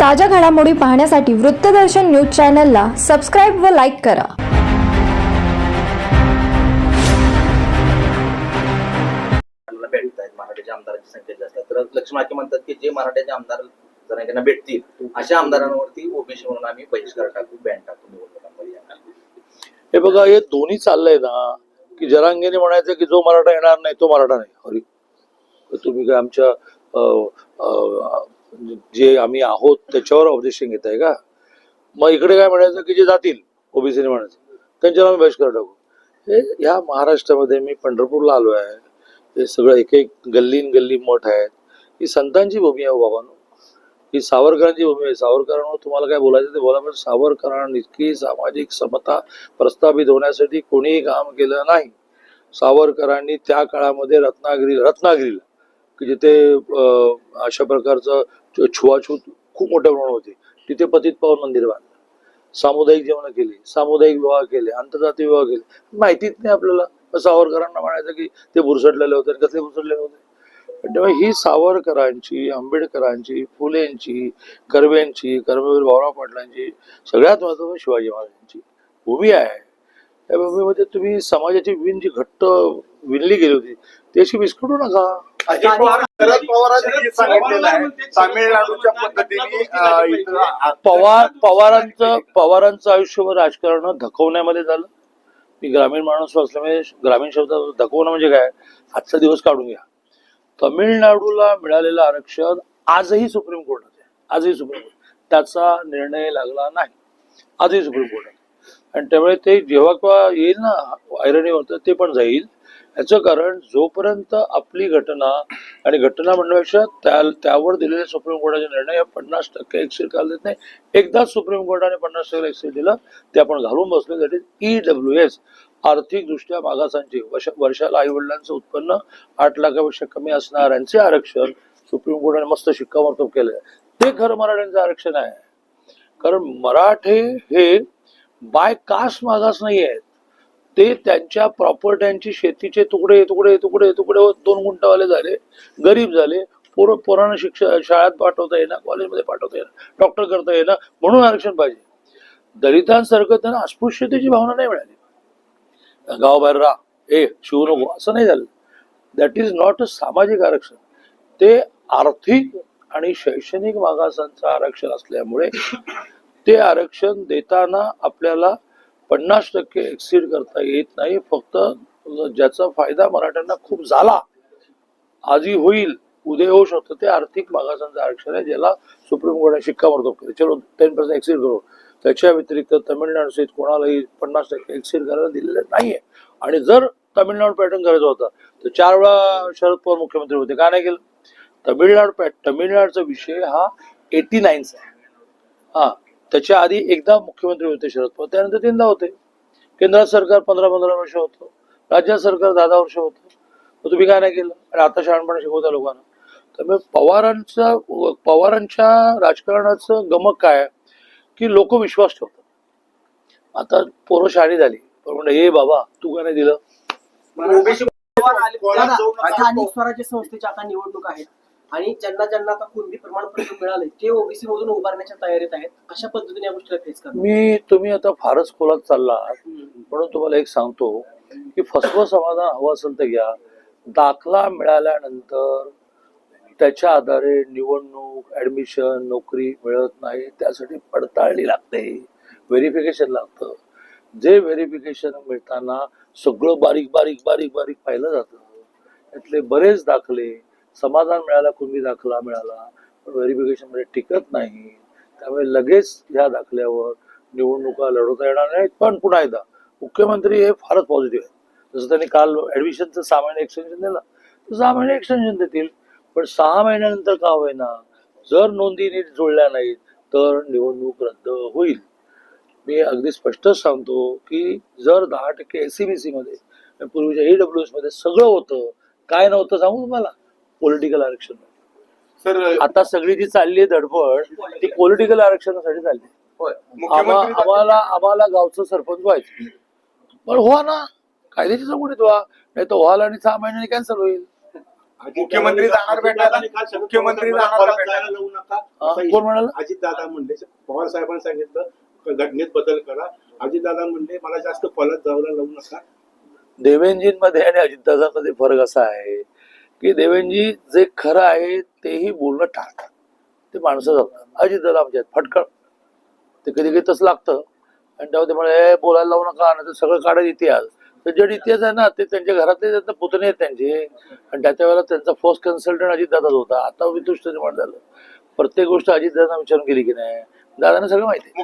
ताज्या घडामोडी पाहण्यासाठी वृत्तदर्शन न्यूज चॅनलला सबस्क्राईब व लाईक करा. आपल्याला भेटत आहेत मराठ्याच्या आमदारांची संख्या जास्त आहे. तर लक्ष्मणाचे म्हणतात की जे मराठ्याचे आमदार त्यांना भेटतील अशा आमदारांवरती ओबीसी म्हणून आम्ही बहिष्कार टाकू बॅन टाकू निवडणुकांमध्ये हे बघा हे दोन्ही चाललंय ना की जरांगेने म्हणायचं की जो मराठा येणार नाही तो मराठा नाही. अरे तुम्ही काय आमच्या जे आम्ही आहोत त्याच्यावर ऑब्जेक्शन घेत आहे का? मग इकडे काय म्हणायचं की जे जातील ओबीसीने म्हणायचं. त्यांच्यावर आम्ही बहिष्कार टाकू. हे ह्या महाराष्ट्रामध्ये मी पंढरपूरला आलो आहे. हे सगळं एक एक गल्लीन गल्ली मठ आहेत. ही संतांची भूमी आहे हो बाबांनो. ही सावरकरांची भूमी आहे. सावरकरांवर तुम्हाला काय बोलायचं ते बोला पण सावरकरांनी इतकी सामाजिक समता प्रस्थापित होण्यासाठी कोणीही काम केलं नाही. सावरकरांनी त्या काळामध्ये रत्नागिरी रत्नागिरीला की जिथे अशा प्रकारचं छुआछूत खूप मोठ्या प्रमाणात होती. तिथे पतित पावन मंदिर बांधलं. सामुदायिक जेवण केली सामुदायिक विवाह केले आंतरजातीय विवाह केले. माहितीच नाही आपल्याला. सावरकरांना म्हणायचं की ते भुरसडलेले होते कसले भुरसडलेले होते? त्यामुळे ही सावरकरांची आंबेडकरांची फुलेंची कर्वेंची कर्मवीर भाऊराव पाटलांची सगळ्यात महत्वाची शिवाजी महाराजांची भूमी आहे. त्या भूमीमध्ये तुम्ही समाजाची विण जी घट्ट विणली गेली होती ती अशी विस्कटू नका. अजित पवार शरद पवारांनी सांगितलेलं आहे. तामिळनाडूच्या पद्धतीने पवार पवारांचं पवारांचं आयुष्यभर राजकारण धकवण्यामध्ये झालं. मी ग्रामीण माणूस असल्यामुळे ग्रामीण शब्द धकवणं म्हणजे काय? आजचा दिवस काढून घ्या. तमिळनाडूला मिळालेलं आरक्षण आजही सुप्रीम कोर्टात आहे. आजही सुप्रीम कोर्ट त्याचा निर्णय लागला नाही. आजही सुप्रीम कोर्टात. आणि त्यामुळे ते जेव्हा केव्हा येईल ना ऐरणी होतं ते पण जाईल. याचं कारण जोपर्यंत आपली घटना आणि घटना म्हणण्यापेक्षा त्या त्यावर दिलेले सुप्रीम कोर्टाचे निर्णय पन्नास टक्के एक्सेल काल देत नाही. एकदाच सुप्रीम कोर्टाने पन्नास टक्के एक्सीड दिलं ते आपण घालून बसलो that is E W S आर्थिकदृष्ट्या मागासांचे वर्ष वर्षाला आई वडिलांचं उत्पन्न आठ लाखापेक्षा कमी असणाऱ्यांचे आरक्षण सुप्रीम कोर्टाने मस्त शिक्कामोर्तब केलंय. ते खरं मराठ्यांचं आरक्षण आहे. कारण मराठे हे बाय कास्ट मागास नाही आहेत. ते त्यांच्या प्रॉपर्ट्यांची शेतीचे तुकडे तुकडे तुकडे तुकडे होत दोन गुंठवाले झाले गरीब झाले. पोर पोरांना शिक्षण शाळेत पाठवता येणार कॉलेजमध्ये पाठवता येणार डॉक्टर करता येणार म्हणून आरक्षण पाहिजे. दलितांसारखं त्यांना अस्पृश्यतेची भावना नाही मिळाली. गावाबाहेर रा ए शिवू नको. असं नाही झालं. दॅट इज नॉट अ सामाजिक आरक्षण. ते आर्थिक आणि शैक्षणिक मागासांचं आरक्षण असल्यामुळे ते आरक्षण देताना आपल्याला पन्नास टक्के एक्सीड करता येत नाही. फक्त ज्याचा फायदा मराठ्यांना खूप झाला आजही होईल उद्या होऊ शकतं ते आर्थिक मागासांचं आरक्षण आहे ज्याला सुप्रीम कोर्टाने शिक्कामोर्तब केलं चलो टेन पर्सेंट एक्सीड करू त्याच्या व्यतिरिक्त तमिळनाडू सहित कोणालाही पन्नास टक्के एक्सीड करायला दिलेलं नाहीये. आणि जर तमिळनाडू पॅटर्न करायचा होता तर चार वेळा शरद पवार मुख्यमंत्री होते. का नाही केलं? तमिळनाडू पॅट तमिळनाडूचा विषय हा एटी नाईनचा आहे. हा. त्याच्या आधी एकदा मुख्यमंत्री होते शरद पवार त्यानंतर तीनदा होते. केंद्रात सरकार पंधरा पंधरा वर्ष होतं राज्यात सरकार दहा दहा वर्ष होतं. मग तुम्ही काय नाही केलं? आणि आता शहाणपणा शिकवता लोकांना. त्यामुळे पवारांचा पवारांच्या राजकारणाचं गमक काय? आहे? की लोक विश्वास ठेवतात. आता पोरं शहाणी झाली पण म्हणलं हे बाबा तू का नाही दिलं. स्थानिक स्वराज्य संस्थेच्या आता निवडणूक आहेत. आणि ज्यांना ज्यांना आता कुणबी प्रमाणपत्र मिळाले ते ओबीसी मधून उभारण्याच्या तयारीत आहेत. अशा पद्धतीने या गोष्टीला फेस करणार. मी तुम्ही आता फारच खोलात चालला म्हणून तुम्हाला एक सांगतो की फसवं समाधान हवं असेल तर घ्या. दाखला मिळाल्यानंतर त्याच्या आधारे निवडणूक ऍडमिशन नोकरी मिळत नाही त्यासाठी पडताळणी लागते. व्हेरिफिकेशन लागतं. जे व्हेरिफिकेशन मिळताना सगळं बारीक बारीक बारीक बारीक पाहिलं जातं. त्यातले बरेच दाखले समाधान मिळाला कुणबी दाखला मिळाला पण व्हेरिफिकेशनमध्ये टिकत नाही. त्यामुळे लगेच ह्या दाखल्यावर निवडणुका लढवता येणार नाहीत पण पुन्हा एकदा मुख्यमंत्री हे फारच पॉझिटिव्ह आहे जसं त्यांनी काल ऍडमिशनचं सहा महिने एक्सटेन्शन दिलं. तर सहा महिने एक्सटेन्शन देतील पण सहा महिन्यानंतर का होईना जर नोंदी नीट जुळल्या नाहीत तर निवडणूक रद्द होईल. मी अगदी स्पष्टच सांगतो की जर दहा टक्के एसीबीसी मध्ये पूर्वीच्या ईडब्ल्यू डब्ल्यू मध्ये सगळं होतं काय नव्हतं सांगू तुम्हाला? पॉलिटिकल आरक्षण. सर आता सगळी जी चालली आहे धडपड ती पॉलिटिकल आरक्षणासाठी चालली. आम्हा- आम्हाला आम्हाला गावचं सरपंच व्हायचं. पण व्हा ना. कायद्याच्या चौकटीत व्हा. नाही तर व्हाल आणि सहा महिन्यांनी कॅन्सल होईल. मुख्यमंत्री जाणार भेटायला मुख्यमंत्री जाणार भेटायला लावू नका. हा, कोण म्हणाल? अजित दादा म्हणले पवार साहेबांनी सांगितलं घटनेत बदल करा. अजित दादा म्हणले मला जास्त फलत जायला लावू नका. देवेंजींमध्ये आणि अजितदादामध्ये फरक असा आहे. की देवेंजी जे खरं आहे तेही बोलणं टाळतात. ते माणसं जपतात अजितदादा आमच्या आहेत, फटकळ. ते कधी कधी तसं लागतं. आणि तेव्हा ते बोलायला लावू नका आणि सगळं काढत इतिहास. तर जे इतिहास आहे ना ते त्यांच्या घरातले त्यांना पुतणे आहेत त्यांचे. आणि त्याच्या वेळेला त्यांचा फर्स्ट कन्सल्टंट अजितदादाच होता. आता वितुष्ट निर्माण झालं. प्रत्येक गोष्ट अजितदादा विचारून गेली की नाही? दादाने सगळं माहिती